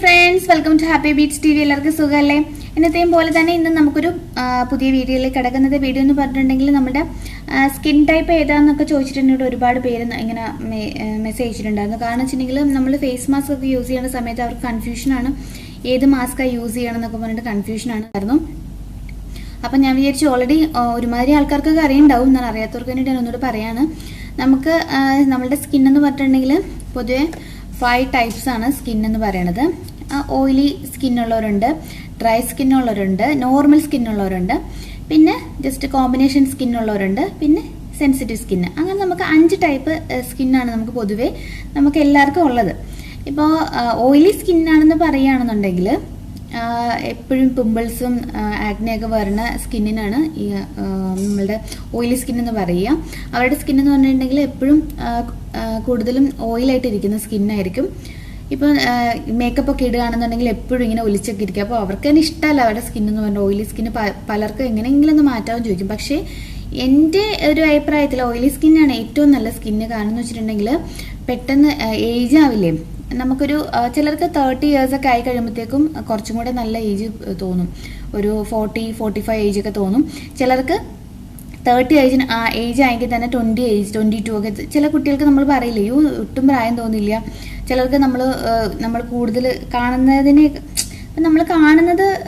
Friends welcome to happy beach T V എല്ലാവർക്കും സുഖമല്ലേ? എന്നത്തെയും പോലെ തന്നെ ഇന്ന് നമുക്കൊരു പുതിയ വീഡിയോയിലേക്ക് കിടക്കുന്നത് വീഡിയോ എന്ന് പറഞ്ഞിട്ടുണ്ടെങ്കിൽ നമ്മുടെ സ്കിൻ ടൈപ്പ് ഏതാന്നൊക്കെ ചോദിച്ചിട്ടുണ്ടെങ്കിൽ ഒരുപാട് പേര് ഇങ്ങനെ മെസ്സേജ് അയച്ചിട്ടുണ്ടായിരുന്നു കാരണം വെച്ചിട്ടുണ്ടെങ്കിൽ നമ്മൾ ഫേസ് മാസ്ക് ഒക്കെ യൂസ് ചെയ്യുന്ന സമയത്ത് അവർക്ക് കൺഫ്യൂഷനാണ് ഏത് മാസ്കാണ് യൂസ് ചെയ്യണം എന്നൊക്കെ പറഞ്ഞിട്ട് കൺഫ്യൂഷനാണ് ആയിരുന്നു അപ്പം ഞാൻ വിചാരിച്ചു ഓൾറെഡി ഒരുമാതിരി ആൾക്കാർക്കൊക്കെ അറിയുണ്ടാവും എന്നാൽ അറിയാത്തവർക്ക് വേണ്ടിയിട്ട് ഞാൻ ഒന്നുകൂടി പറയാണ്. നമുക്ക് നമ്മളുടെ സ്കിൻ എന്ന് പറഞ്ഞിട്ടുണ്ടെങ്കിൽ പൊതുവെ ഫൈവ് ടൈപ്സ് ആണ് സ്കിൻ എന്ന് പറയുന്നത് ഓയിലി ഉള്ളവരുണ്ട് ഡ്രൈ സ്കിൻ ഉള്ളവരുണ്ട് നോർമൽ സ്കിൻ ഉള്ളവരുണ്ട്. പിന്നെ ജസ്റ്റ് കോമ്പിനേഷൻ സ്കിൻ ഉള്ളവരുണ്ട് പിന്നെ സെൻസിറ്റീവ് സ്കിന്ന് അങ്ങനെ നമുക്ക് അഞ്ച് ടൈപ്പ് സ്കിന്നാണ് നമുക്ക് പൊതുവേ നമുക്ക് എല്ലാവർക്കും ഉള്ളത്. ഇപ്പോൾ ഓയിലി സ്കിന്നാണെന്ന് പറയുകയാണെന്നുണ്ടെങ്കിൽ എപ്പോഴും പിമ്പിൾസും ആക്നെയൊക്കെ വരുന്ന സ്കിന്നിനാണ് ഈ നമ്മളുടെ ഓയിലി സ്കിൻ എന്ന് പറയുക. അവരുടെ സ്കിൻ എന്ന് പറഞ്ഞിട്ടുണ്ടെങ്കിൽ എപ്പോഴും കൂടുതലും ഓയിലായിട്ട് ഇരിക്കുന്ന സ്കിന്നായിരിക്കും ഇപ്പം മേക്കപ്പ് ഒക്കെ ഇടുകയാണെന്നുണ്ടെങ്കിൽ എപ്പോഴും ഇങ്ങനെ ഒലിച്ചൊക്കെ ഇരിക്കുക അപ്പോൾ അവർക്ക് തന്നെ ഇഷ്ടമല്ല അവരുടെ സ്കിൻ എന്ന് പറഞ്ഞാൽ ഓയിലി സ്കിന്ന് പലർക്കും എങ്ങനെയെങ്കിലും ഒന്ന് മാറ്റാമെന്ന് ചോദിക്കും. പക്ഷേ എന്റെ ഒരു അഭിപ്രായത്തിൽ ഓയിലി സ്കിന്നാണ് ഏറ്റവും നല്ല സ്കിന്ന് കാരണം എന്ന് വെച്ചിട്ടുണ്ടെങ്കിൽ പെട്ടെന്ന് ഏജ് ആവില്ലേ? നമുക്കൊരു ചിലർക്ക് തേർട്ടി ഇയേഴ്സ് ഒക്കെ ആയി കഴിയുമ്പോഴത്തേക്കും കുറച്ചും കൂടെ നല്ല ഏജ് തോന്നും. ഒരു ഫോർട്ടി ഫോർട്ടി ഫൈവ് ഏജ് ഒക്കെ തോന്നും. ചിലർക്ക് തേർട്ടി ആ ഏജ് ആയെങ്കിൽ തന്നെ ട്വന്റി ഏജ് ട്വന്റി ടു ഒക്കെ ചില കുട്ടികൾക്ക് നമ്മൾ പറയില്ല യോ ഒട്ടും പ്രായം തോന്നില്ല. ചിലർക്ക് നമ്മൾ നമ്മൾ കൂടുതൽ കാണുന്നതിനെ നമ്മൾ കാണുന്നത്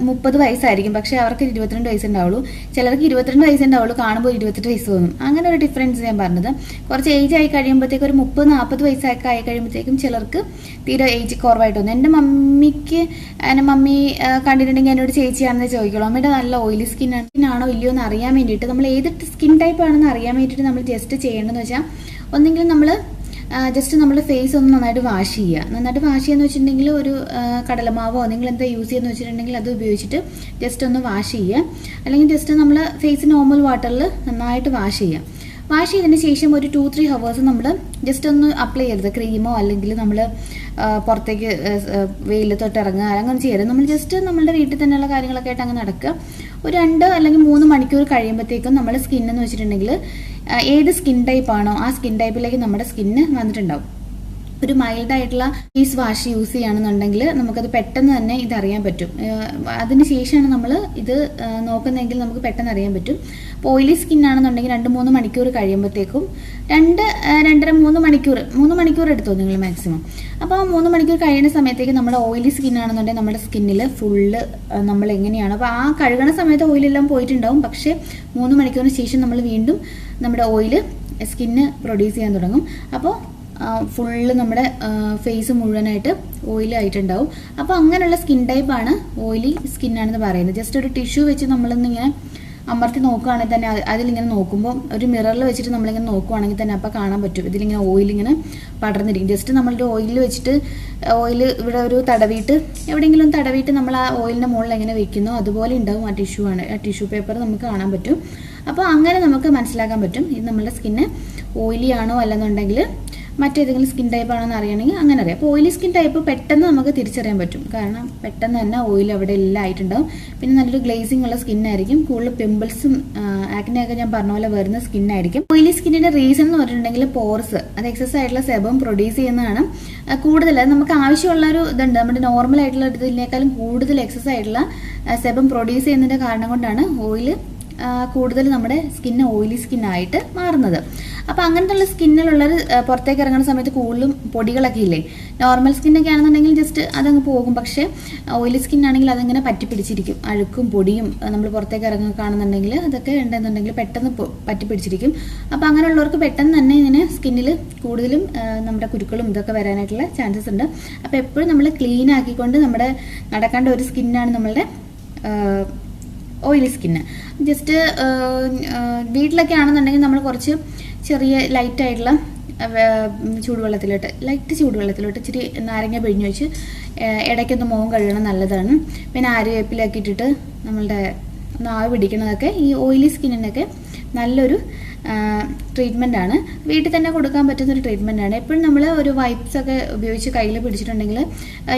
മുപ്പത് വയസ്സായിരിക്കും. പക്ഷേ അവർക്ക് ഇരുപത്തിരണ്ട് വയസ്സുണ്ടാവുള്ളൂ. ചിലർക്ക് ഇരുപത്തിരണ്ട് വയസ്സുണ്ടാവുള്ളൂ. കാണുമ്പോൾ ഇരുപത്തെട്ട് വയസ്സ് തോന്നും. അങ്ങനെ ഒരു ഡിഫറൻസ് ഞാൻ പറഞ്ഞത്. കുറച്ച് ഏജ് ആയി കഴിയുമ്പോഴത്തേക്കും ഒരു മുപ്പത് നാൽപ്പത് വയസ്സൊക്കെ ആയി കഴിയുമ്പോഴത്തേക്കും ചിലർക്ക് തീരെ ഏജ് കുറവായിട്ട് തോന്നും. എന്റെ മമ്മിക്ക് എന്റെ മമ്മി കണ്ടിട്ടുണ്ടെങ്കിൽ എന്നോട് ചേച്ചിയാണെന്ന് ചോദിക്കുള്ളൂ. അമ്മയുടെ നല്ല ഓയിലി സ്കിൻ ആണോ. ഇല്ലയോ എന്ന് അറിയാൻ വേണ്ടിയിട്ട് നമ്മൾ ഏത് സ്കിൻ ടൈപ്പ് ആണെന്ന് അറിയാൻ വേണ്ടിയിട്ട് നമ്മൾ ജസ്റ്റ് ചെയ്യേണ്ടതെന്ന് വെച്ചാൽ ഒന്നെങ്കിലും നമ്മൾ ജസ്റ്റ് നമ്മൾ ഫേസ് ഒന്ന് നന്നായിട്ട് വാഷ് ചെയ്യുക. നന്നായിട്ട് വാഷ് ചെയ്യുക എന്ന് വെച്ചിട്ടുണ്ടെങ്കിൽ ഒരു കടലമാവോ നിങ്ങൾ എന്താ യൂസ് ചെയ്യുന്ന വെച്ചിട്ടുണ്ടെങ്കിൽ അത് ഉപയോഗിച്ചിട്ട് ജസ്റ്റ് ഒന്ന് വാഷ് ചെയ്യുക. അല്ലെങ്കിൽ ജസ്റ്റ് നമ്മൾ ഫേസ് നോർമൽ വാട്ടറിൽ നന്നായിട്ട് വാഷ് ചെയ്യുക. വാഷ് ചെയ്തതിന് ശേഷം ഒരു ടു ത്രീ ഹവേഴ്സ് നമ്മൾ ജസ്റ്റ് ഒന്ന് അപ്ലൈ ചെയ്യരുത്. ക്രീമോ അല്ലെങ്കിൽ നമ്മൾ പുറത്തേക്ക് വെയിലത്തോട്ട് ഇറങ്ങുക അങ്ങനെ ചെയ്യരുത്. നമ്മൾ ജസ്റ്റ് നമ്മളുടെ വീട്ടിൽ തന്നെയുള്ള കാര്യങ്ങളൊക്കെ ആയിട്ട് അങ്ങ് നടക്കുക. ഒരു രണ്ട് അല്ലെങ്കിൽ മൂന്ന് മണിക്കൂർ കഴിയുമ്പോഴത്തേക്കും നമ്മുടെ സ്കിന്നെന്ന് വെച്ചിട്ടുണ്ടെങ്കിൽ ഏത് സ്കിൻ ടൈപ്പ് ആണോ ആ സ്കിൻ ടൈപ്പിലേക്ക് നമ്മുടെ സ്കിന്ന് വന്നിട്ടുണ്ടാവും. ഒരു മൈൽഡ് ആയിട്ടുള്ള ഫേസ് വാഷ് യൂസ് ചെയ്യുകയാണെന്നുണ്ടെങ്കിൽ നമുക്കത് പെട്ടെന്ന് തന്നെ ഇത് അറിയാൻ പറ്റും. അതിന് ശേഷമാണ് നമ്മൾ ഇത് നോക്കുന്നതെങ്കിൽ നമുക്ക് പെട്ടെന്ന് അറിയാൻ പറ്റും. ഓയിലി സ്കിൻ ആണെന്നുണ്ടെങ്കിൽ രണ്ട് മൂന്ന് മണിക്കൂർ കഴിയുമ്പോഴത്തേക്കും രണ്ട് രണ്ടര മൂന്ന് മണിക്കൂർ മൂന്ന് മണിക്കൂർ എടുത്തോ നിങ്ങൾ മാക്സിമം അപ്പോൾ ആ മൂന്ന് മണിക്കൂർ കഴിയുന്ന സമയത്തേക്ക് നമ്മുടെ ഓയിലി സ്കിൻ ആണെന്നുണ്ടെങ്കിൽ നമ്മുടെ സ്കിന്നിൽ ഫുള്ള് നമ്മൾ എങ്ങനെയാണ്. അപ്പോൾ ആ കഴുകണ സമയത്ത് ഓയിലെല്ലാം പോയിട്ടുണ്ടാവും. പക്ഷേ മൂന്ന് മണിക്കൂറിന് ശേഷം നമ്മൾ വീണ്ടും നമ്മുടെ ഓയിൽ സ്കിന്ന് പ്രൊഡ്യൂസ് ചെയ്യാൻ തുടങ്ങും. അപ്പോൾ ഫുള്ള് നമ്മുടെ ഫേസ് മുഴുവനായിട്ട് ഓയിലി ആയിട്ടുണ്ടാവും. അപ്പോൾ അങ്ങനെയുള്ള സ്കിൻ ടൈപ്പാണ് ഓയിലി ആണെന്ന് പറയുന്നത്. ജസ്റ്റ് ഒരു ടിഷ്യൂ വെച്ച് നമ്മളിങ്ങനെ അമർത്തി നോക്കുകയാണെങ്കിൽ തന്നെ അത് അതിലിങ്ങനെ നോക്കുമ്പോൾ ഒരു മിററിൽ വെച്ചിട്ട് നമ്മളിങ്ങനെ നോക്കുവാണെങ്കിൽ തന്നെ അപ്പോൾ കാണാൻ പറ്റും. ഇതിലിങ്ങനെ ഓയിലിങ്ങനെ പടർന്നിരിക്കും. ജസ്റ്റ് നമ്മളുടെ ഓയിൽ വെച്ചിട്ട് ഓയിൽ ഇവിടെ ഒരു തടവിയിട്ട് എവിടെയെങ്കിലും തടവിയിട്ട് നമ്മൾ ആ ഓയിലിന്റെ മുകളിൽ എങ്ങനെ വെക്കുന്നോ അതുപോലെ ഉണ്ടാവും ആ ടിഷ്യൂ ആണ്. ആ ടിഷ്യൂ പേപ്പർ നമുക്ക് കാണാൻ പറ്റും. അപ്പോൾ അങ്ങനെ നമുക്ക് മനസ്സിലാക്കാൻ പറ്റും. ഇത് നമ്മളുടെ സ്കിന്ന് ഓയിലി ആണോ അല്ലെന്നുണ്ടെങ്കിൽ മറ്റേതെങ്കിലും സ്കിൻ ടൈപ്പ് ആണോ എന്ന് അറിയണമെങ്കിൽ അങ്ങനെ അറിയാം. അപ്പോൾ ഓയിലി സ്കിൻ ടൈപ്പ് പെട്ടെന്ന് നമുക്ക് തിരിച്ചറിയാൻ പറ്റും. കാരണം പെട്ടെന്ന് തന്നെ ഓയിൽ അവിടെ എല്ലാം ആയിട്ടുണ്ടാവും. പിന്നെ നല്ലൊരു ഗ്ലേസിംഗ് ഉള്ള സ്കിന്നായിരിക്കും കൂടുതൽ പിമ്പിൾസും ആക്നെയൊക്കെ ഞാൻ പറഞ്ഞ പോലെ വരുന്ന സ്കിന്നായിരിക്കും ഓയിലി സ്കിന്നിന്റെ റീസൺ എന്ന് പറഞ്ഞിട്ടുണ്ടെങ്കിൽ പോർസ് അത് എക്സസ് ആയിട്ടുള്ള സെബം പ്രൊഡ്യൂസ് ചെയ്യുന്നതാണ് കൂടുതൽ നമുക്ക് ആവശ്യമുള്ള ഒരു ഇതുണ്ട്. നമ്മുടെ നോർമൽ ആയിട്ടുള്ള ഇതിനേക്കാളും കൂടുതൽ എക്സസ് ആയിട്ടുള്ള സെബം പ്രൊഡ്യൂസ് ചെയ്യുന്നതിന്റെ കാരണം കൊണ്ടാണ് ഓയിൽ കൂടുതൽ നമ്മുടെ സ്കിന്ന് ഓയിലി സ്കിന്നായിട്ട് മാറുന്നത്. അപ്പോൾ അങ്ങനത്തെ സ്കിന്നിലുള്ളവർ പുറത്തേക്ക് ഇറങ്ങുന്ന സമയത്ത് കൂടുതലും പൊടികളൊക്കെ ഇല്ലേ? നോർമൽ സ്കിന്നൊക്കെ ആണെന്നുണ്ടെങ്കിൽ ജസ്റ്റ് അതങ്ങ് പോകും. പക്ഷേ ഓയിലി ആണെങ്കിൽ അതങ്ങനെ പറ്റി പിടിച്ചിരിക്കും. അഴുക്കും പൊടിയും നമ്മൾ പുറത്തേക്ക് ഇറങ്ങുക കാണുന്നുണ്ടെങ്കിൽ അതൊക്കെ ഉണ്ടെന്നുണ്ടെങ്കിൽ പെട്ടെന്ന് പറ്റിപ്പിടിച്ചിരിക്കും പറ്റി പിടിച്ചിരിക്കും. അപ്പോൾ അങ്ങനെയുള്ളവർക്ക് പെട്ടെന്ന് തന്നെ ഇങ്ങനെ സ്കിന്നിൽ കൂടുതലും നമ്മുടെ കുരുക്കളും ഇതൊക്കെ വരാനായിട്ടുള്ള ചാൻസസ് ഉണ്ട്. അപ്പോൾ എപ്പോഴും നമ്മൾ ക്ലീൻ ആക്കിക്കൊണ്ട് നമ്മുടെ നടക്കേണ്ട ഒരു സ്കിന്നാണ് നമ്മളുടെ ഓയിലി സ്കിന്ന് ജസ്റ്റ് വീട്ടിലൊക്കെ ആണെന്നുണ്ടെങ്കിൽ നമ്മൾ കുറച്ച് ചെറിയ ലൈറ്റായിട്ടുള്ള ചൂടുവെള്ളത്തിലോട്ട് ലൈറ്റ് ചൂടുവെള്ളത്തിലോട്ട് ഇച്ചിരി നാരങ്ങ പിഴിഞ്ഞ് വെച്ച് ഇടയ്ക്കൊന്ന് മുഖം കഴുകണം നല്ലതാണ്. പിന്നെ ആര്യവേപ്പിലൊക്കെ ഇട്ടിട്ട് നമ്മളുടെ നാവ് പിടിക്കണതൊക്കെ ഈ ഓയിലി സ്കിന്നിനൊക്കെ നല്ലൊരു ട്രീറ്റ്മെന്റ് ആണ്. വീട്ടിൽ തന്നെ കൊടുക്കാൻ പറ്റുന്ന ഒരു ട്രീറ്റ്മെന്റ് ആണ്. എപ്പോഴും നമ്മൾ ഒരു വൈപ്സ് ഒക്കെ ഉപയോഗിച്ച് കയ്യിൽ പിടിച്ചിട്ടുണ്ടെങ്കിൽ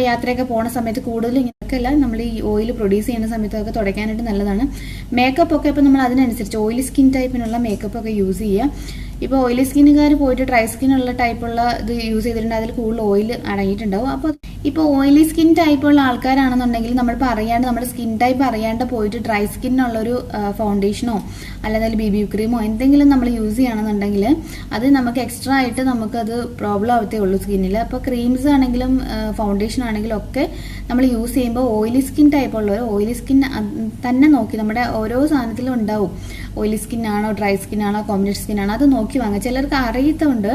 യാത്രയൊക്കെ പോണ സമയത്ത് കൂടുതലും ഇങ്ങനെയൊക്കെ അല്ല നമ്മൾ ഈ ഓയിൽ പ്രൊഡ്യൂസ് ചെയ്യുന്ന സമയത്തൊക്കെ തുടയ്ക്കാനായിട്ട് നല്ലതാണ്. മേക്കപ്പ് ഒക്കെ ഇപ്പോൾ നമ്മൾ അതിനനുസരിച്ച് ഓയിലി സ്കിൻ ടൈപ്പിനുള്ള മേക്കപ്പ് ഒക്കെ യൂസ് ചെയ്യുക. ഇപ്പോൾ ഓയിലി സ്കിന്നുകാർ പോയിട്ട് ഡ്രൈ സ്കിന്നുള്ള ടൈപ്പുള്ള ഇത് യൂസ് ചെയ്തിട്ടുണ്ട്. അതിൽ കൂടുതൽ ഓയിൽ അടങ്ങിയിട്ടുണ്ടാവും. അപ്പോൾ ഇപ്പോൾ ഓയിലി സ്കിൻ ടൈപ്പുള്ള ആൾക്കാരാണെന്നുണ്ടെങ്കിൽ നമ്മൾ പറയാണ്ട് നമ്മുടെ സ്കിൻ ടൈപ്പ് അറിയാണ്ട് പോയിട്ട് ഡ്രൈ സ്കിന്നുള്ളൊരു ഫൗണ്ടേഷനോ അല്ലെങ്കിൽ ബി ബി ക്രീമോ എന്തെങ്കിലും നമ്മൾ യൂസ് ചെയ്യണമെന്നുണ്ടെങ്കിൽ അത് നമുക്ക് എക്സ്ട്രാ ആയിട്ട് നമുക്കത് പ്രോബ്ലം ആവത്തേ ഉള്ളൂ സ്കിന്നിൽ അപ്പോൾ ക്രീംസ് ആണെങ്കിലും ഫൗണ്ടേഷൻ ആണെങ്കിലും ഒക്കെ നമ്മൾ യൂസ് ചെയ്യുമ്പോൾ ഓയിലി സ്കിൻ ടൈപ്പ് ഉള്ളവർ ഓയിലി സ്കിൻ തന്നെ നോക്കി നമ്മുടെ ഓരോ സാധനത്തിലും ഉണ്ടാവും. ഓയിലി സ്കിൻ ആണോ ഡ്രൈ സ്കിൻ ആണോ കോമ്പിനേഷൻ സ്കിൻ ആണോ അത് നോക്കി വാങ്ങുക ചിലർക്ക് അറിയത്തുണ്ട്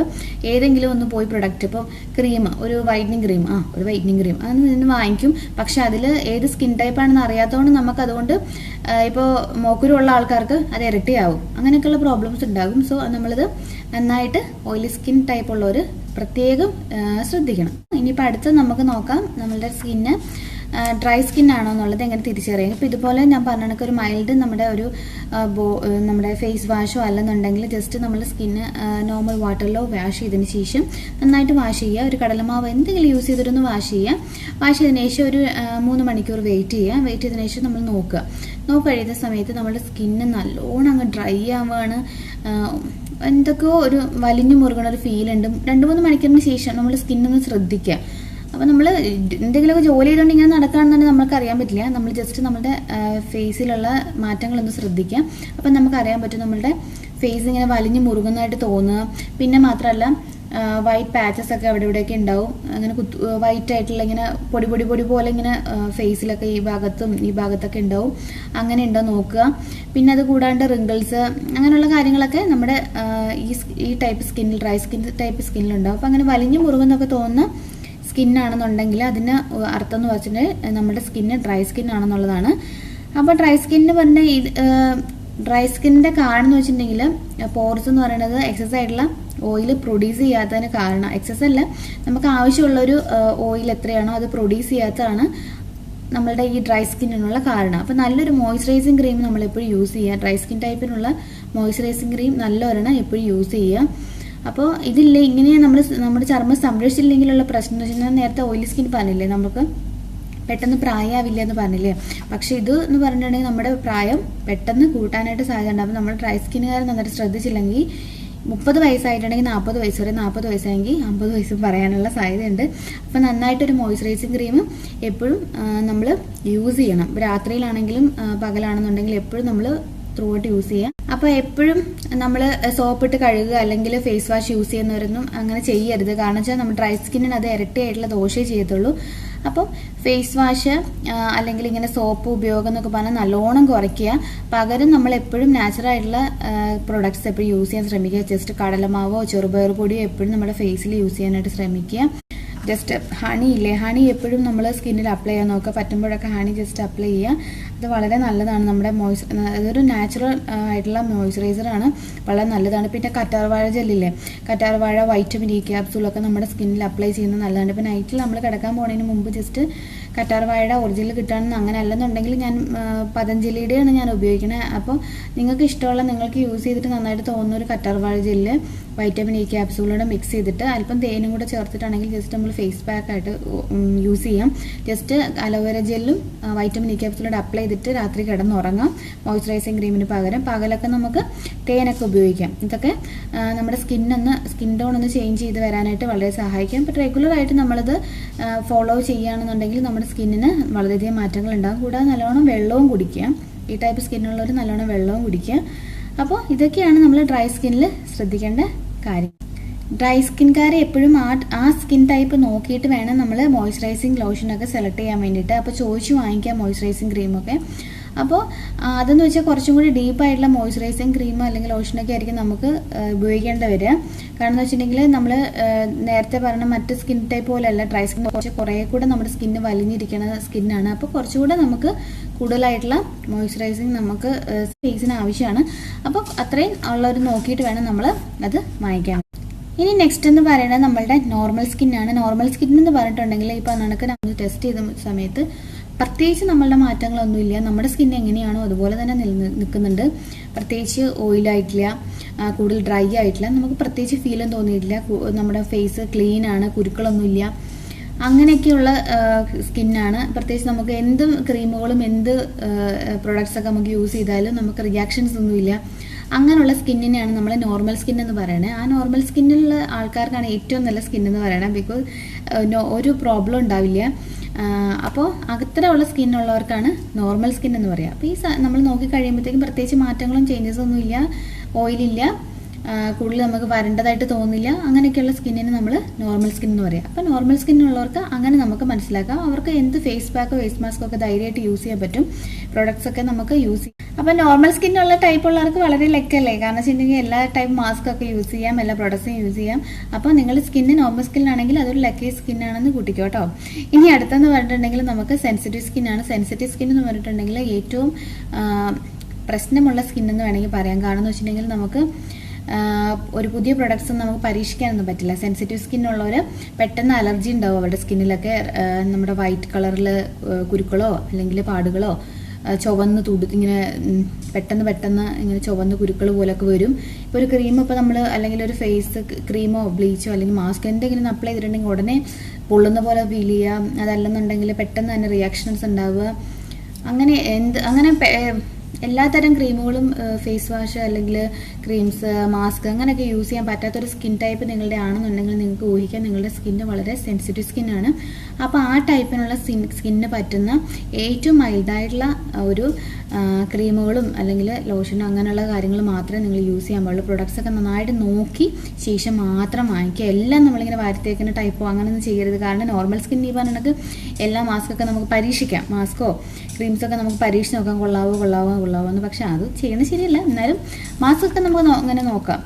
ഏതെങ്കിലും ഒന്ന് പോയി പ്രൊഡക്റ്റ് ഇപ്പോൾ ക്രീം ഒരു വൈറ്റനിങ് ക്രീം ആ ഒരു വൈറ്റനിങ് ക്രീം അത് നിന്ന് വാങ്ങിക്കും. പക്ഷെ അതിൽ ഏത് സ്കിൻ ടൈപ്പ് ആണെന്ന് അറിയാത്തതുകൊണ്ട് നമുക്ക് അതുകൊണ്ട് ഇപ്പോൾ മോക്കുരുള്ള ആൾക്കാർക്ക് അത് ഇരട്ടിയാവും. അങ്ങനെയൊക്കെയുള്ള പ്രോബ്ലംസ് ഉണ്ടാകും. സോ നമ്മളിത് നന്നായിട്ട് ഓയിലി സ്കിൻ ടൈപ്പ് ഉള്ളവർ പ്രത്യേകം ശ്രദ്ധിക്കണം. ഇനിയിപ്പോൾ അടുത്ത് നമുക്ക് നോക്കാം. നമ്മളുടെ സ്കിന്ന് ഡ്രൈ സ്കിൻ ആണോ എന്നുള്ളത് എങ്ങനെ തിരിച്ചറിയാം? ഇപ്പോൾ ഇതുപോലെ ഞാൻ പറഞ്ഞ ഒരു മൈൽഡ് നമ്മുടെ ഒരു ബോ നമ്മുടെ ഫേസ് വാഷോ അല്ലെന്നുണ്ടെങ്കിൽ ജസ്റ്റ് നമ്മൾ സ്കിന്ന് നോർമൽ വാട്ടറിലോ വാഷ് ചെയ്തതിന് ശേഷം നന്നായിട്ട് വാഷ് ചെയ്യുക. ഒരു കടലമാവ് എന്തെങ്കിലും യൂസ് ചെയ്തിട്ടൊന്ന് വാഷ് ചെയ്യുക. വാഷ് ചെയ്തതിന് ശേഷം ഒരു മൂന്ന് മണിക്കൂർ വെയിറ്റ് ചെയ്യുക. വെയിറ്റ് ചെയ്തതിന് ശേഷം നമ്മൾ നോക്കുക. നോക്കി കഴിയുന്ന സമയത്ത് നമ്മുടെ സ്കിന്ന് നല്ലോണം അങ്ങ് ഡ്രൈ ആവുകയാണ്. എന്തൊക്കെയോ ഒരു വലിഞ്ഞു മുറുകണ ഒരു ഫീൽ ഉണ്ട്. രണ്ട് മൂന്ന് മണിക്കൂറിന് ശേഷം നമ്മൾ സ്കിന്നൊന്ന് ശ്രദ്ധിക്കുക. അപ്പോൾ നമ്മൾ എന്തെങ്കിലുമൊക്കെ ജോലി ചെയ്തുകൊണ്ട് ഇങ്ങനെ നടക്കുകയാണെന്നുണ്ടെങ്കിൽ നമുക്ക് അറിയാൻ പറ്റില്ല. നമ്മൾ ജസ്റ്റ് നമ്മുടെ ഫേസിലുള്ള മാറ്റങ്ങളൊന്ന് ശ്രദ്ധിക്കുക അപ്പം നമുക്ക് അറിയാൻ പറ്റും നമ്മളുടെ ഫേസ് ഇങ്ങനെ വലിഞ്ഞു മുറുകുന്നതായിട്ട് തോന്നുക. പിന്നെ മാത്രമല്ല വൈറ്റ് പാച്ചസ് ഒക്കെ അവിടെ ഇവിടെയൊക്കെ ഉണ്ടാവും. അങ്ങനെ കുത്തു വൈറ്റ് ആയിട്ടുള്ള ഇങ്ങനെ പൊടി പൊടി പൊടി പോലെ ഇങ്ങനെ ഫേസിലൊക്കെ ഈ ഭാഗത്തും ഈ ഭാഗത്തൊക്കെ ഉണ്ടാവും. അങ്ങനെ ഉണ്ടോ നോക്കുക. പിന്നെ അത് കൂടാണ്ട് റിങ്കിൾസ് അങ്ങനെയുള്ള കാര്യങ്ങളൊക്കെ നമ്മുടെ ഈ ഈ ടൈപ്പ് സ്കിന്നിൽ ഡ്രൈ സ്കിൻ ടൈപ്പ് സ്കിന്നിലുണ്ടാവും അപ്പം അങ്ങനെ വലിഞ്ഞു മുറുകുന്നൊക്കെ തോന്നുന്ന സ്കിന്നാണെന്നുണ്ടെങ്കിൽ അതിന് അർത്ഥം എന്ന് വെച്ചിട്ടുണ്ടെങ്കിൽ നമ്മുടെ സ്കിന്ന് ഡ്രൈ സ്കിൻ ആണെന്നുള്ളതാണ് അപ്പോൾ ഡ്രൈ സ്കിന്നിന് പറഞ്ഞ ഡ്രൈ സ്കിന്നിന്റെ കാരണം എന്ന് വെച്ചിട്ടുണ്ടെങ്കിൽ പോർസ് എന്ന് പറയുന്നത് എക്സസ് ആയിട്ടുള്ള ഓയിൽ പ്രൊഡ്യൂസ് ചെയ്യാത്തതിന് കാരണം എക്സസ് അല്ല നമുക്ക് ആവശ്യമുള്ളൊരു ഓയിൽ എത്രയാണോ അത് പ്രൊഡ്യൂസ് ചെയ്യാത്തതാണ് നമ്മളുടെ ഈ ഡ്രൈ സ്കിന്നിനുള്ള കാരണം. അപ്പോൾ നല്ലൊരു മോയ്സ്ചറൈസിങ് ക്രീം നമ്മൾ എപ്പോഴും യൂസ് ചെയ്യുക. ഡ്രൈ സ്കിൻ ടൈപ്പിനുള്ള മോയ്സ്ചറൈസിങ് ക്രീം നല്ലൊരെണ്ണം എപ്പോഴും യൂസ് ചെയ്യുക. അപ്പോൾ ഇതില്ല ഇങ്ങനെ നമ്മൾ നമ്മുടെ ചർമ്മം സംരക്ഷിച്ചില്ലെങ്കിലുള്ള പ്രശ്നം എന്ന് വെച്ചാൽ നേരത്തെ ഓയിലി സ്കിൻ പറഞ്ഞില്ലേ നമുക്ക് പെട്ടെന്ന് പ്രായമാവില്ല എന്ന് പറഞ്ഞില്ലേ? പക്ഷെ ഇത് എന്ന് പറഞ്ഞിട്ടുണ്ടെങ്കിൽ നമ്മുടെ പ്രായം പെട്ടെന്ന് കൂട്ടാനായിട്ട് സാധ്യതയുണ്ട്. അപ്പോൾ നമ്മൾ ഡ്രൈ സ്കിന്നുകാരൻ നന്നായിട്ട് ശ്രദ്ധിച്ചില്ലെങ്കിൽ മുപ്പത് വയസ്സായിട്ടുണ്ടെങ്കിൽ നാൽപ്പത് വയസ്സ് വരെ നാൽപ്പത് വയസ്സായെങ്കിൽ അമ്പത് വയസ്സ് പറയാനുള്ള സാധ്യതയുണ്ട്. അപ്പോൾ നന്നായിട്ടൊരു മോയ്സ്ചറൈസിങ് ക്രീം എപ്പോഴും നമ്മൾ യൂസ് ചെയ്യണം. രാത്രിയിലാണെങ്കിലും പകലാണെന്നുണ്ടെങ്കിൽ എപ്പോഴും നമ്മൾ ത്രൂ ഔട്ട് യൂസ് ചെയ്യുക അപ്പോൾ എപ്പോഴും നമ്മൾ സോപ്പിട്ട് കഴുകുക അല്ലെങ്കിൽ ഫേസ് വാഷ് യൂസ് ചെയ്യുന്നവരൊന്നും അങ്ങനെ ചെയ്യരുത്. കാരണം വെച്ചാൽ നമ്മൾ ഡ്രൈ സ്കിന്നിന് അത് ഇരട്ടിയായിട്ടുള്ള ദോഷമേ ചെയ്യത്തുള്ളൂ. അപ്പോൾ ഫേസ് വാഷ് അല്ലെങ്കിൽ ഇങ്ങനെ സോപ്പ് ഉപയോഗം എന്നൊക്കെ പറഞ്ഞാൽ നല്ലോണം കുറയ്ക്കുക. പകരം നമ്മൾ എപ്പോഴും നാച്ചുറൽ ആയിട്ടുള്ള പ്രൊഡക്ട്സ് എപ്പോഴും യൂസ് ചെയ്യാൻ ശ്രമിക്കുക. ജസ്റ്റ് കടലമാവോ ചെറുപയർ പൊടിയോ എപ്പോഴും നമ്മുടെ ഫേസിൽ യൂസ് ചെയ്യാനായിട്ട് ശ്രമിക്കുക. ജസ്റ്റ് ഹണി ഇല്ലേ? ഹണി എപ്പോഴും നമ്മൾ സ്കിന്നിൽ അപ്ലൈ ചെയ്യാൻ നോക്കുക. പറ്റുമ്പോഴൊക്കെ ഹണി ജസ്റ്റ് അപ്ലൈ ചെയ്യുക. അത് വളരെ നല്ലതാണ് നമ്മുടെ മോയ്സ് അതൊരു നാച്ചുറൽ ആയിട്ടുള്ള മോയ്സ്ചറൈസറാണ് വളരെ നല്ലതാണ്. പിന്നെ കറ്റാർവാഴ ജെല്ലില്ലേ കറ്റാർവാഴ വൈറ്റമിൻ ഇ ക്യാപ്സൂളൊക്കെ നമ്മുടെ സ്കിന്നിൽ അപ്ലൈ ചെയ്യുന്നത് നല്ലതാണ്. ഇപ്പോൾ നൈറ്റിൽ നമ്മൾ കിടക്കാൻ പോകുന്നതിന് മുമ്പ് ജസ്റ്റ് കറ്റാർവാഴയുടെ ഒറിജിനൽ കിട്ടുകയാണെന്ന് അങ്ങനെ അല്ലെന്നുണ്ടെങ്കിൽ ഞാൻ പതഞ്ജലിയുടെയാണ് ഞാൻ ഉപയോഗിക്കുന്നത് അപ്പോൾ നിങ്ങൾക്ക് ഇഷ്ടമുള്ള നിങ്ങൾക്ക് യൂസ് ചെയ്തിട്ട് നന്നായിട്ട് തോന്നുന്ന ഒരു കറ്റാർവാഴ ജെല്ല് വൈറ്റമിൻ ഇ ക്യാപ്സൂളോടെ മിക്സ് ചെയ്തിട്ട് അല്പം തേനും കൂടെ ചേർത്തിട്ടാണെങ്കിൽ ജസ്റ്റ് നമ്മൾ ഫേസ് പാക്കായിട്ട് യൂസ് ചെയ്യാം. ജസ്റ്റ് അലോവേര ജെല്ലും വൈറ്റമിൻ ഇ ക്യാപ്സൂളോടെ അപ്ലൈ ചെയ്തിട്ട് രാത്രി കിടന്നുറങ്ങാം. മോയ്സ്ചറൈസിങ് ക്രീമിന് പകരം. പകലൊക്കെ നമുക്ക് തേനൊക്കെ ഉപയോഗിക്കാം. ഇതൊക്കെ നമ്മുടെ സ്കിന്നൊന്ന് സ്കിൻ ടോൺ ഒന്ന് ചേഞ്ച് ചെയ്ത് വരാനായിട്ട് വളരെ സഹായിക്കും. ബട്ട് റെഗുലറായിട്ട് നമ്മളത് ഫോളോ ചെയ്യുകയാണെന്നുണ്ടെങ്കിൽ നമ്മുടെ സ്കിന്നിന് വളരെയധികം മാറ്റങ്ങൾ ഉണ്ടാകും കൂടാതെ നല്ലോണം വെള്ളവും കുടിക്കുക. ഈ ടൈപ്പ് സ്കിന്നുള്ളവർ നല്ലോണം വെള്ളവും കുടിക്കുക. അപ്പോൾ ഇതൊക്കെയാണ് നമ്മൾ ഡ്രൈ സ്കിന്നിൽ ശ്രദ്ധിക്കേണ്ട കാര്യം. ഡ്രൈ സ്കിൻകാരെ എപ്പോഴും ആ ആ സ്കിൻ ടൈപ്പ് നോക്കിയിട്ട് വേണം നമ്മൾ മോയ്സ്ചറൈസിങ് ലോഷനൊക്കെ സെലക്ട് ചെയ്യാൻ വേണ്ടിയിട്ട്. അപ്പോൾ ചോദിച്ച് വാങ്ങിക്കാം മോയ്സ്ചറൈസിങ് ക്രീമൊക്കെ അപ്പോൾ അതെന്ന് വെച്ചാൽ കുറച്ചും കൂടി ഡീപ്പായിട്ടുള്ള മോയ്സ്ചറൈസിങ് ക്രീമോ അല്ലെങ്കിൽ ലോഷനൊക്കെ ആയിരിക്കും നമുക്ക് ഉപയോഗിക്കേണ്ട വരിക കാരണം എന്ന് വെച്ചിട്ടുണ്ടെങ്കിൽ നമ്മൾ നേരത്തെ പറഞ്ഞ മറ്റ് സ്കിൻ ടൈപ്പ് പോലെയല്ല ഡ്രൈ സ്കിൻ കുറച്ച് കുറേ കൂടെ നമ്മുടെ സ്കിന്ന് വലിഞ്ഞിരിക്കുന്ന സ്കിന്നാണ്. അപ്പോൾ കുറച്ചുകൂടെ നമുക്ക് കൂടുതലായിട്ടുള്ള മോയ്സ്ചറൈസിങ് നമുക്ക് ഫേസിന് ആവശ്യമാണ്. അപ്പോൾ അത്രയും ഉള്ളവർ നോക്കിയിട്ട് വേണം നമ്മൾ അത് വാങ്ങിക്കാൻ. ഇനി നെക്സ്റ്റ് എന്ന് പറയുന്നത് നമ്മളുടെ നോർമൽ സ്കിന്നാണ്. നോർമൽ സ്കിൻ എന്ന് പറഞ്ഞിട്ടുണ്ടെങ്കിൽ ഇപ്പോൾ നമുക്ക് നമ്മൾ ടെസ്റ്റ് ചെയ്ത സമയത്ത് പ്രത്യേകിച്ച് നമ്മളുടെ മാറ്റങ്ങളൊന്നുമില്ല. നമ്മുടെ സ്കിൻ എങ്ങനെയാണോ അതുപോലെ തന്നെ നിൽ നിൽക്കുന്നുണ്ട്. പ്രത്യേകിച്ച് ഓയിലായിട്ടില്ല കൂടുതൽ ഡ്രൈ ആയിട്ടില്ല. നമുക്ക് പ്രത്യേകിച്ച് ഫീലും തോന്നിയിട്ടില്ല. നമ്മുടെ ഫേസ് ക്ലീൻ ആണ് കുരുക്കളൊന്നുമില്ല. അങ്ങനെയൊക്കെയുള്ള സ്കിന്നാണ് പ്രത്യേകിച്ച് നമുക്ക് എന്ത് ക്രീമുകളും എന്ത് പ്രൊഡക്ട്സൊക്കെ നമുക്ക് യൂസ് ചെയ്താലും നമുക്ക് റിയാക്ഷൻസ് ഒന്നുമില്ല. അങ്ങനെയുള്ള സ്കിന്നിനെയാണ് നമ്മൾ നോർമൽ സ്കിൻ എന്ന് പറയുന്നത് ആ നോർമൽ സ്കിന്നിലുള്ള ആൾക്കാർക്കാണ് ഏറ്റവും നല്ല സ്കിൻ എന്ന് പറയുന്നത് ബിക്കോസ് ഒരു പ്രോബ്ലം ഉണ്ടാവില്ല. അപ്പോൾ അത്തരമുള്ള സ്കിന്നുള്ളവർക്കാണ് നോർമൽ സ്കിൻ എന്ന് പറയുക അപ്പോൾ ഈ നമ്മൾ നോക്കി കഴിയുമ്പോഴത്തേക്കും പ്രത്യേകിച്ച് മാറ്റങ്ങളും ചേഞ്ചസ് ഒന്നുമില്ല ഓയിലില്ല കൂടുതൽ നമുക്ക് വരണ്ടതായിട്ട് തോന്നില്ല. അങ്ങനെയൊക്കെയുള്ള സ്കിന്നിന് നമ്മൾ നോർമൽ സ്കിൻ എന്ന് പറയാം. അപ്പോൾ നോർമൽ സ്കിന്നുള്ളവർക്ക് അങ്ങനെ നമുക്ക് മനസ്സിലാക്കാം. അവർക്ക് എന്ത് ഫേസ് പാക്ക് ഫേസ് മാസ്ക് ഒക്കെ ധൈര്യമായിട്ട് യൂസ് ചെയ്യാൻ പറ്റും. പ്രോഡക്ട്സ് ഒക്കെ നമുക്ക് യൂസ് ചെയ്യാം. അപ്പോൾ നോർമൽ സ്കിന്നുള്ള ടൈപ്പ് ഉള്ളവർക്ക് വളരെ ലെക്കല്ലേ? കാരണം വെച്ചിട്ടുണ്ടെങ്കിൽ എല്ലാ ടൈപ്പ് മാസ്ക് ഒക്കെ യൂസ് ചെയ്യാം എല്ലാ പ്രോഡക്ട്സും യൂസ് ചെയ്യാം. അപ്പോൾ നിങ്ങൾ സ്കിന്ന് നോർമൽ സ്കിന്നാണെങ്കിൽ അതൊരു ലക്കി സ്കിന്നാണെന്ന് കൂട്ടിക്കോ കേട്ടോ ഇനി അടുത്തെന്ന് പറഞ്ഞിട്ടുണ്ടെങ്കിൽ നമുക്ക് സെൻസിറ്റീവ് സ്കിന്നാണ് സെൻസിറ്റീവ് സ്കിൻ എന്ന് പറഞ്ഞിട്ടുണ്ടെങ്കിൽ ഏറ്റവും പ്രശ്നമുള്ള സ്കിന്നെന്ന് വേണമെങ്കിൽ പറയാം. കാരണം എന്ന് വെച്ചിട്ടുണ്ടെങ്കിൽ നമുക്ക് ഒരു പുതിയ പ്രൊഡക്ട്സ് നമുക്ക് പരീക്ഷിക്കാനൊന്നും പറ്റില്ല. സെൻസിറ്റീവ് സ്കിന്നുള്ളവർ പെട്ടെന്ന് അലർജി ഉണ്ടാവും അവരുടെ സ്കിന്നിലൊക്കെ നമ്മുടെ വൈറ്റ് കളറിൽ കുരുക്കളോ അല്ലെങ്കിൽ പാടുകളോ ചുവന്ന് തുടി ഇങ്ങനെ പെട്ടെന്ന് പെട്ടെന്ന് ഇങ്ങനെ ചുവന്ന് കുരുക്കൾ പോലൊക്കെ വരും. ഇപ്പോൾ ഒരു ക്രീം ഇപ്പോൾ നമ്മൾ അല്ലെങ്കിൽ ഒരു ഫേസ് ക്രീമോ ബ്ലീച്ചോ അല്ലെങ്കിൽ മാസ്ക് എന്തെങ്കിലും അപ്ലൈ ചെയ്തിട്ടുണ്ടെങ്കിൽ ഉടനെ പൊള്ളുന്ന പോലെ ഫീൽ ചെയ്യുക അതല്ലെന്നുണ്ടെങ്കിൽ പെട്ടെന്ന് തന്നെ റിയാക്ഷൻസ് ഉണ്ടാവുക. അങ്ങനെ എന്ത് അങ്ങനെ എല്ലാത്തരം ക്രീമുകളും ഫേസ് വാഷ് അല്ലെങ്കിൽ ക്രീംസ് മാസ്ക് അങ്ങനെയൊക്കെ യൂസ് ചെയ്യാൻ പറ്റാത്തൊരു സ്കിൻ ടൈപ്പ് നിങ്ങളുടെ ആണെന്നുണ്ടെങ്കിൽ നിങ്ങൾക്ക് ഊഹിക്കാം. നിങ്ങളുടെ സ്കിന്ന് വളരെ സെൻസിറ്റീവ് സ്കിന്നാണ് അപ്പോൾ ആ ടൈപ്പിനുള്ള സ്കിൻ സ്കിന്നിന് പറ്റുന്ന ഏറ്റവും മൈൽഡായിട്ടുള്ള ഒരു ക്രീമുകളും അല്ലെങ്കിൽ ലോഷനും അങ്ങനെയുള്ള കാര്യങ്ങൾ മാത്രമേ നിങ്ങൾ യൂസ് ചെയ്യാൻ പാടുള്ളൂ. പ്രൊഡക്ട്സ് ഒക്കെ നന്നായിട്ട് നോക്കി ശേഷം മാത്രം വാങ്ങിക്കുക. എല്ലാം നമ്മളിങ്ങനെ വാരത്തേക്കുന്ന ടൈപ്പോ അങ്ങനെയൊന്നും ചെയ്യരുത്. കാരണം നോർമൽ സ്കിൻ ഈ പറഞ്ഞിട്ട് എല്ലാ മാസ്കൊക്കെ നമുക്ക് പരീക്ഷിക്കാം. മാസ്കോ ക്രീംസൊക്കെ നമുക്ക് പരീക്ഷ നോക്കാം. കൊള്ളാവോ കൊള്ളാവോ കൊള്ളാവോ എന്ന്. പക്ഷേ അത് ചെയ്യുന്നത് ശരിയല്ല. എന്നാലും മാസ്കൊക്കെ നമുക്ക് അങ്ങനെ നോക്കാം.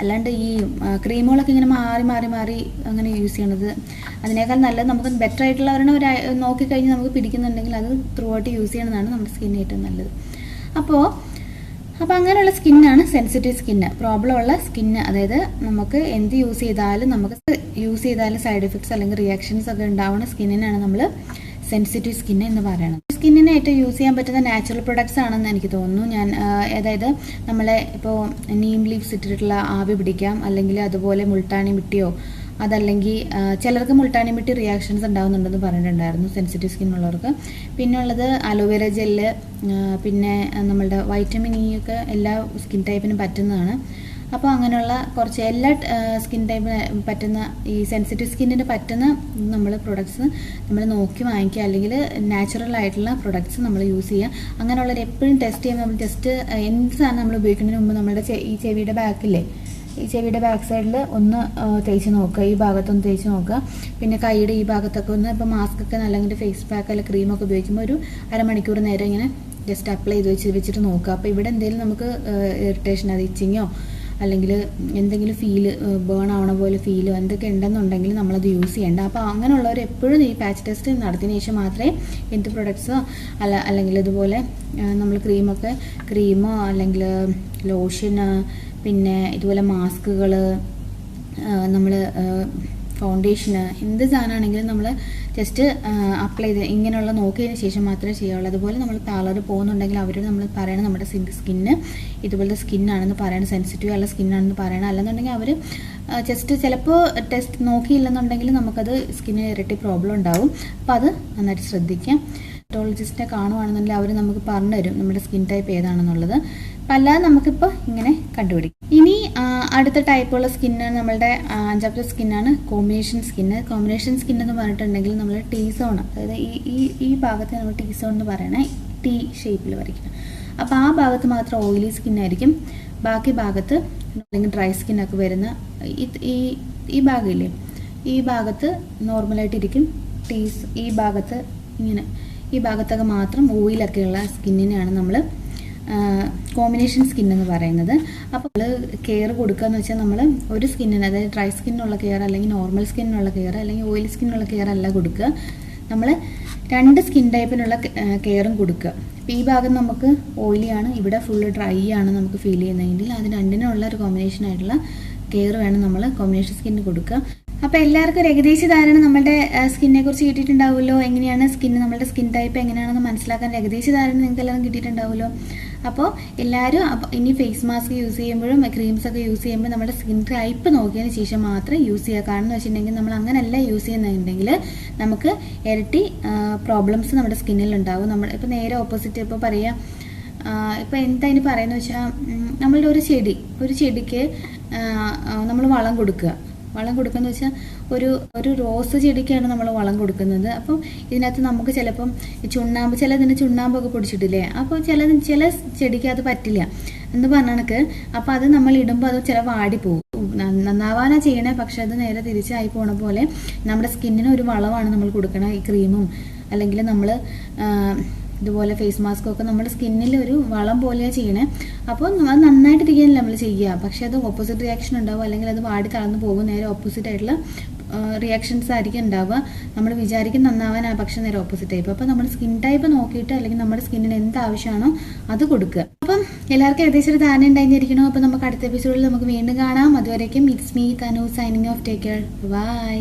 അല്ലാണ്ട് ഈ ക്രീമുകളൊക്കെ ഇങ്ങനെ മാറി മാറി മാറി അങ്ങനെ യൂസ് ചെയ്യണത്. അതിനേക്കാൾ നല്ലത് നമുക്ക് ബെറ്റർ ആയിട്ടുള്ള ഒരെണ്ണം ഒരു നോക്കിക്കഴിഞ്ഞ് നമുക്ക് പിടിക്കുന്നുണ്ടെങ്കിൽ അത് ത്രൂ ഔട്ട് യൂസ് ചെയ്യണതാണ് നമ്മുടെ സ്കിന്നിന് ഏറ്റവും നല്ലത്. അപ്പോൾ അപ്പോൾ അങ്ങനെയുള്ള സ്കിന്നാണ് സെൻസിറ്റീവ് സ്കിന്ന് പ്രോബ്ലം ഉള്ള സ്കിന്ന് അതായത് നമുക്ക് എന്ത് യൂസ് ചെയ്താലും നമുക്ക് യൂസ് ചെയ്താലും സൈഡ് എഫക്ട്സ് അല്ലെങ്കിൽ റിയാക്ഷൻസ് ഒക്കെ ഉണ്ടാവുന്ന സ്കിന്നിനാണ് നമ്മൾ സെൻസിറ്റീവ് സ്കിന്ന് എന്ന് പറയുന്നത് സ്കിന്നിന് ഏറ്റവും യൂസ് ചെയ്യാൻ പറ്റുന്ന നാച്ചുറൽ പ്രൊഡക്ട്സ് ആണെന്ന് എനിക്ക് തോന്നുന്നു. ഞാൻ അതായത് നമ്മളെ ഇപ്പോൾ നീം ലീവ്സ് ഇട്ടിട്ടുള്ള ആവി പിടിക്കാം അല്ലെങ്കിൽ അതുപോലെ മുൾട്ടാണി മിട്ടിയോ അതല്ലെങ്കിൽ ചിലർക്ക് മുൾട്ടാണി മിട്ടി റിയാക്ഷൻസ് ഉണ്ടാകുന്നുണ്ടെന്ന് പറഞ്ഞിട്ടുണ്ടായിരുന്നു സെൻസിറ്റീവ് സ്കിൻ ഉള്ളവർക്ക്. പിന്നെ ഉള്ളത് അലോവേര ജെല്ല് പിന്നെ നമ്മളുടെ വൈറ്റമിൻ ഇ ഒക്കെ എല്ലാ സ്കിൻ ടൈപ്പിനും പറ്റുന്നതാണ്. അപ്പോൾ അങ്ങനെയുള്ള കുറച്ച് എല്ലാ സ്കിൻ ടൈപ്പിന് പറ്റുന്ന ഈ സെൻസിറ്റീവ് സ്കിന്നിന് പറ്റുന്ന നമ്മൾ പ്രൊഡക്ട്സ് നമ്മൾ നോക്കി വാങ്ങിക്കുക. അല്ലെങ്കിൽ നാച്ചുറൽ ആയിട്ടുള്ള പ്രൊഡക്ട്സ് നമ്മൾ യൂസ് ചെയ്യുക. അങ്ങനെയുള്ളവർ എപ്പോഴും ടെസ്റ്റ് ചെയ്യുമ്പോൾ നമ്മൾ ജസ്റ്റ് എന്ത് സാധനം നമ്മൾ ഉപയോഗിക്കുന്നതിന് മുമ്പ് നമ്മുടെ ഈ ചെവിയുടെ ബാക്കില്ലേ ഈ ചെവിയുടെ ബാക്ക് സൈഡിൽ ഒന്ന് തേച്ച് നോക്കുക. ഈ ഭാഗത്തൊന്ന് തേച്ച് നോക്കുക. പിന്നെ കൈയുടെ ഈ ഭാഗത്തൊക്കെ ഒന്ന് ഇപ്പോൾ മാസ്ക് ഒക്കെ അല്ലെങ്കിൽ ഫേസ് പാക്ക് അല്ലെങ്കിൽ ക്രീമൊക്കെ ഉപയോഗിക്കുമ്പോൾ ഒരു അരമണിക്കൂർ നേരം ഇങ്ങനെ ജസ്റ്റ് അപ്ലൈ ചെയ്ത് വെച്ച് വെച്ചിട്ട് നോക്കുക. അപ്പോൾ ഇവിടെ എന്തെങ്കിലും നമുക്ക് ഇറിറ്റേഷൻ അത് ഇച്ചിങ്ങോ അല്ലെങ്കിൽ എന്തെങ്കിലും ഫീൽ ബേൺ ആവണ പോലെ ഫീലോ എന്തൊക്കെ ഉണ്ടെന്നുണ്ടെങ്കിൽ നമ്മളത് യൂസ് ചെയ്യേണ്ട. അപ്പോൾ അങ്ങനെയുള്ളവർ എപ്പോഴും ഈ പാച്ച് ടെസ്റ്റ് നടത്തിയതിന് ശേഷം മാത്രമേ എന്ത് പ്രൊഡക്ട്സോ അല്ല അല്ലെങ്കിൽ ഇതുപോലെ നമ്മൾ ക്രീമൊക്കെ ക്രീമോ അല്ലെങ്കിൽ ലോഷന് പിന്നെ ഇതുപോലെ മാസ്കുകൾ നമ്മൾ ഫൗണ്ടേഷന് എന്ത് സാധനമാണെങ്കിലും നമ്മൾ ജസ്റ്റ് അപ്ലൈ ചെയ്ത് ഇങ്ങനെയുള്ള നോക്കിയതിന് ശേഷം മാത്രമേ ചെയ്യുള്ളൂ അതുപോലെ നമ്മൾ കളർ പോകുന്നുണ്ടെങ്കിൽ അവരോട് നമ്മൾ പറയണം നമ്മുടെ സ്കിന്ന് ഇതുപോലത്തെ സ്കിന്നാണെന്ന് പറയണം സെൻസിറ്റീവ് ആയുള്ള സ്കിന്നാണെന്ന് പറയണം. അല്ലെന്നുണ്ടെങ്കിൽ അവർ ജസ്റ്റ് ചിലപ്പോൾ ടെസ്റ്റ് നോക്കിയില്ലെന്നുണ്ടെങ്കിൽ നമുക്കത് സ്കിന്നിന് ഇരട്ടി പ്രോബ്ലം ഉണ്ടാവും. അപ്പോൾ അത് നന്നായിട്ട് ശ്രദ്ധിക്കാം. ഡോളജിസ്റ്റിനെ കാണുവാണെന്നുണ്ടെങ്കിൽ അവർ നമുക്ക് പറഞ്ഞു തരും നമ്മുടെ സ്കിൻ ടൈപ്പ് ഏതാണെന്നുള്ളത്. അല്ലാതെ നമുക്കിപ്പോൾ ഇങ്ങനെ കണ്ടുപിടിക്കും. ഇനി അടുത്ത ടൈപ്പുള്ള സ്കിന്ന് നമ്മളുടെ അഞ്ചാമത്തെ സ്കിന്നാണ് കോമ്പിനേഷൻ സ്കിന്ന് കോമ്പിനേഷൻ സ്കിൻ എന്ന് പറഞ്ഞിട്ടുണ്ടെങ്കിൽ നമ്മൾ ടീ സോൺ അതായത് ഈ ഈ ഈ ഭാഗത്ത് നമ്മൾ ടീ സോൺ എന്ന് പറയണേ ടീ ഷേപ്പിൽ വരയ്ക്കണം. അപ്പോൾ ആ ഭാഗത്ത് മാത്രം ഓയിലി സ്കിന്നായിരിക്കും ബാക്കി ഭാഗത്ത് അല്ലെങ്കിൽ ഡ്രൈ സ്കിന്നൊക്കെ വരുന്ന ഈ ഈ ഭാഗമില്ലേ? ഈ ഭാഗത്ത് നോർമലായിട്ടിരിക്കും ടീസ് ഈ ഭാഗത്ത് ഇങ്ങനെ ഈ ഭാഗത്തൊക്കെ മാത്രം ഓയിലൊക്കെയുള്ള സ്കിന്നിനെയാണ് നമ്മൾ കോമ്പിനേഷൻ സ്കിൻ എന്ന് പറയുന്നത്. അപ്പോൾ നമ്മൾ കെയർ കൊടുക്കുക എന്ന് വെച്ചാൽ നമ്മൾ ഒരു സ്കിന്നിന് അതായത് ഡ്രൈ സ്കിന്നുള്ള കെയർ അല്ലെങ്കിൽ നോർമൽ സ്കിന്നുള്ള കെയർ അല്ലെങ്കിൽ ഓയിൽ സ്കിന്നുള്ള കെയർ അല്ല കൊടുക്കുക. നമ്മൾ രണ്ട് സ്കിൻ ടൈപ്പിനുള്ള കെയറും കൊടുക്കുക. അപ്പോൾ ഈ ഭാഗം നമുക്ക് ഓയിലിയാണ് ഇവിടെ ഫുള്ള് ഡ്രൈ ആണ് നമുക്ക് ഫീൽ ചെയ്യുന്നതെങ്കിൽ അത് രണ്ടിനുള്ള ഒരു കോമ്പിനേഷൻ ആയിട്ടുള്ള കെയർ വേണം നമ്മൾ കോമ്പിനേഷൻ സ്കിന്നിന് കൊടുക്കുക. അപ്പോൾ എല്ലാവർക്കും ഒരു ഏകദേശ ധാരണ നമ്മുടെ സ്കിന്നെ കുറിച്ച് കിട്ടിയിട്ടുണ്ടാവുമല്ലോ എങ്ങനെയാണ് സ്കിന്ന് നമ്മുടെ സ്കിൻ ടൈപ്പ് എങ്ങനെയാണെന്ന് മനസ്സിലാക്കാൻ ഏകദേശ ധാരണ നിങ്ങൾക്ക് എല്ലാവരും കിട്ടിയിട്ടുണ്ടാവുമല്ലോ അപ്പോൾ എല്ലാവരും ഇനി ഫേസ് മാസ്ക് യൂസ് ചെയ്യുമ്പോഴും ക്രീംസ് ഒക്കെ യൂസ് ചെയ്യുമ്പോൾ നമ്മുടെ സ്കിൻ ടൈപ്പ് നോക്കിയതിന് ശേഷം മാത്രം യൂസ് ചെയ്യുക കാരണം എന്ന് വെച്ചിട്ടുണ്ടെങ്കിൽ നമ്മൾ അങ്ങനെയല്ല യൂസ് ചെയ്യുന്നുണ്ടെങ്കിൽ നമുക്ക് ഇരട്ടി പ്രോബ്ലംസ് നമ്മുടെ സ്കിന്നിൽ ഉണ്ടാവും. നമ്മൾ ഇപ്പോൾ നേരെ ഓപ്പോസിറ്റ് ഇപ്പോൾ പറയുക ഇപ്പം എന്താ ഇനി പറയുന്നത് വെച്ചാൽ നമ്മളുടെ ഒരു ചെടി ഒരു ചെടിക്ക് നമ്മൾ വളം കൊടുക്കുക. വളം കൊടുക്കുന്ന വെച്ചാൽ ഒരു ഒരു റോസ് ചെടിക്കാണ് നമ്മൾ വളം കൊടുക്കുന്നത്. അപ്പം ഇതിനകത്ത് നമുക്ക് ചിലപ്പം ചുണ്ണാമ്പ് ചിലതിന് ചുണ്ണാമ്പൊക്കെ പൊടിച്ചിട്ടില്ലേ? അപ്പോൾ ചില ചില ചെടിക്ക് അത് പറ്റില്ല. എന്ന് പറഞ്ഞ കണക്ക് അപ്പോൾ അത് നമ്മൾ ഇടുമ്പോൾ അത് ചില വാടിപ്പോകും നന്ന- നന്നാവാനാ ചെയ്യണേ പക്ഷെ അത് നേരെ തിരിച്ചായി പോണ പോലെ നമ്മുടെ സ്കിന്നിന് ഒരു വളമാണ് നമ്മൾ കൊടുക്കണ ഈ ക്രീമും. അല്ലെങ്കിൽ നമ്മൾ ഇതുപോലെ ഫേസ് മാസ്ക് ഒക്കെ നമ്മുടെ സ്കിന്നിൽ ഒരു വളം പോലെയാണ് ചെയ്യണേ. അപ്പോൾ അത് നന്നായിട്ടിരിക്കാൻ നമ്മൾ ചെയ്യുക. പക്ഷേ അത് ഓപ്പോസിറ്റ് റിയാക്ഷൻ ഉണ്ടാവും അല്ലെങ്കിൽ അത് വാടി തളർന്നു പോകും നേരെ ഓപ്പോസിറ്റ് ആയിട്ടുള്ള റിയാക്ഷൻസ് ആയിരിക്കും ഉണ്ടാവുക. നമ്മൾ വിചാരിക്കും നന്നാവാനാണ് പക്ഷേ നേരെ ഓപ്പോസിറ്റ് ആയിപ്പോൾ അപ്പോൾ നമ്മൾ സ്കിൻ ടൈപ്പ് നോക്കിയിട്ട് അല്ലെങ്കിൽ നമ്മുടെ സ്കിന്നിന് എന്ത് ആവശ്യമാണോ അത് കൊടുക്കുക. അപ്പം എല്ലാവർക്കും ഏകദേശം ഒരു ധാരണ ഉണ്ടായിരിക്കണം. അപ്പോൾ നമുക്ക് അടുത്ത എപ്പിസോഡിൽ നമുക്ക് വീണ്ടും കാണാം. അതുവരേക്കും it's me Tanu signing off take care bye